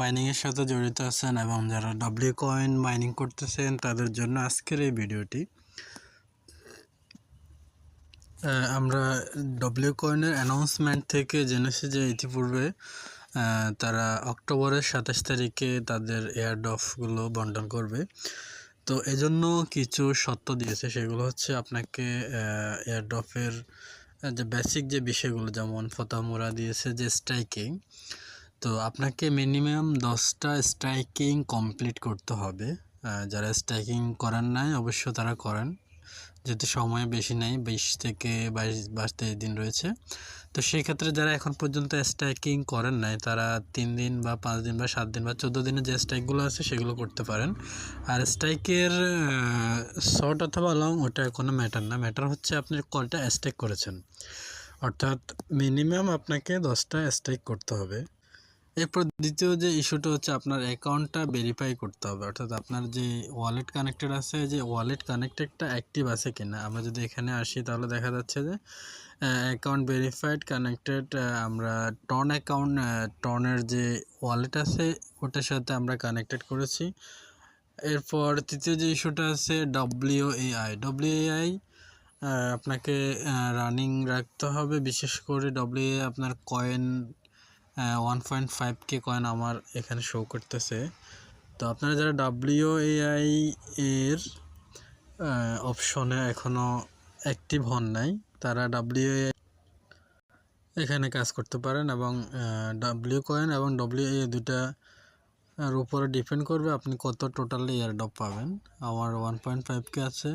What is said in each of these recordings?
মাইনিংয়ের সাথে জড়িত আছেন এবং যারা ডাব্লিউ কয়েন মাইনিং করতেছেন, তাদের জন্য আজকের এই ভিডিওটি। আমরা ডব্লিউ কয়েনের অ্যানাউন্সমেন্ট থেকে জেনেছি যে ইতিপূর্বে তারা অক্টোবরের সাতাশ তারিখে তাদের এয়ারডফগুলো বন্টন করবে। তো এজন্য কিছু শর্ত দিয়েছে, সেগুলো হচ্ছে আপনাকে এয়ারডফের যে বেসিক যে বিষয়গুলো, যেমন ফতামোরা দিয়েছে যে স্ট্রাইকিং তো আপনাকে মিনিমাম দশটা স্ট্রাইকিং কমপ্লিট করতে হবে। যারা স্ট্রাইকিং করেন নাই অবশ্য তারা করেন। যেহেতু সময় বেশি নেই, বিশ থেকে বাইশ বাইশ তেইশ দিন রয়েছে। তো সেই ক্ষেত্রে যারা এখন পর্যন্ত স্ট্রাইকিং করেন নাই, তারা তিন দিন বা পাঁচ দিন বা সাত দিন বা চোদ্দ দিনের যে স্ট্রাইকগুলো আছে, সেগুলো করতে পারেন। আর স্ট্রাইকের শর্ট অথবা লং ওটা কোনো ম্যাটার না। ম্যাটার হচ্ছে আপনি কয়টা স্ট্রাইক করেছেন। অর্থাৎ মিনিমাম আপনাকে দশটা স্ট্রাইক করতে হবে। এরপর দ্বিতীয় যে ইস্যুটা হচ্ছে আপনার অ্যাকাউন্টটা ভেরিফাই করতে হবে। অর্থাৎ আপনার যে ওয়ালেট কানেক্টেড আছে, যে ওয়ালেট কানেক্টেডটা অ্যাক্টিভ আছে কিনা। আমরা যদি এখানে আসি, তাহলে দেখা যাচ্ছে যে অ্যাকাউন্ট ভেরিফাইড কানেক্টেড আমরা টন অ্যাকাউন্ট টনের যে ওয়ালেট আছে, ওটার সাথে আমরা কানেক্টেড করেছি। এরপর তৃতীয় যে ইস্যুটা আছে ডব্লিউ এআই ডব্লিউ এআই আপনাকে রানিং রাখতে হবে। বিশেষ করে ডব্লিউ আপনার কয়েন ওয়ান পয়েন্ট ফাইভ কে কয়েন আমার এখানে শো করতেছে। তো আপনারা যারা ডাব্লিউ এআই এর অপশনে এখনও অ্যাক্টিভ হন নাই, তারা ডাব্লিউ এখানে কাজ করতে পারেন এবং ডাব্লিউ কয়েন এবং ডব্লিউ এ দুটা আর উপরে ডিপেন্ড করবে আপনি কত টোটালি এয়ারডপ পাবেন। আমার ওয়ান পয়েন্ট ফাইভ কে আছে।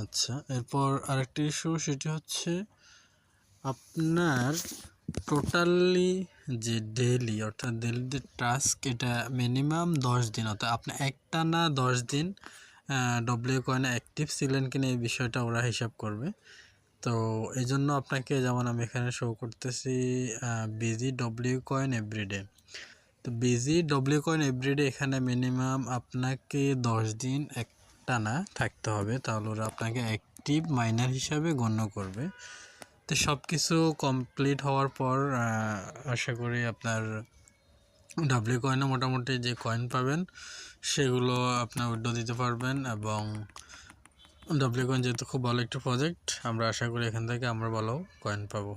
আচ্ছা এরপর আরেকটি ইস্যু সেটি হচ্ছে আপনার টোটালি যে ডেইলি অর্থাৎ ডেইলি যে টাস্ক এটা মিনিমাম দশ দিন। অর্থাৎ আপনি একটা না দশ দিন ডব্লিউ কয়েনে অ্যাক্টিভ ছিলেন কিনা এই বিষয়টা ওরা হিসাব করবে। তো এই জন্য আপনাকে যেমন আমি এখানে শো করতেছি বিজি ডব্লিউ কয়েন এভরিডে তো বিজি ডব্লিউ কয়েন এভরিডে এখানে মিনিমাম আপনাকে দশ দিন একটানা থাকতে হবে। তাহলে ওরা আপনাকে অ্যাক্টিভ মাইনার হিসাবে গণ্য করবে। তো সব কিছু কমপ্লিট হওয়ার পর আশা করি আপনার ডাব্লিউ কয়েনে মোটামুটি যে কয়েন পাবেন, সেগুলো আপনার উইড্রো দিতে পারবেন এবং ডাব্লিউ কয়েন যেহেতু খুব ভালো একটি প্রজেক্ট আমরা আশা করি এখান থেকে আমরা ভালো কয়েন পাবো।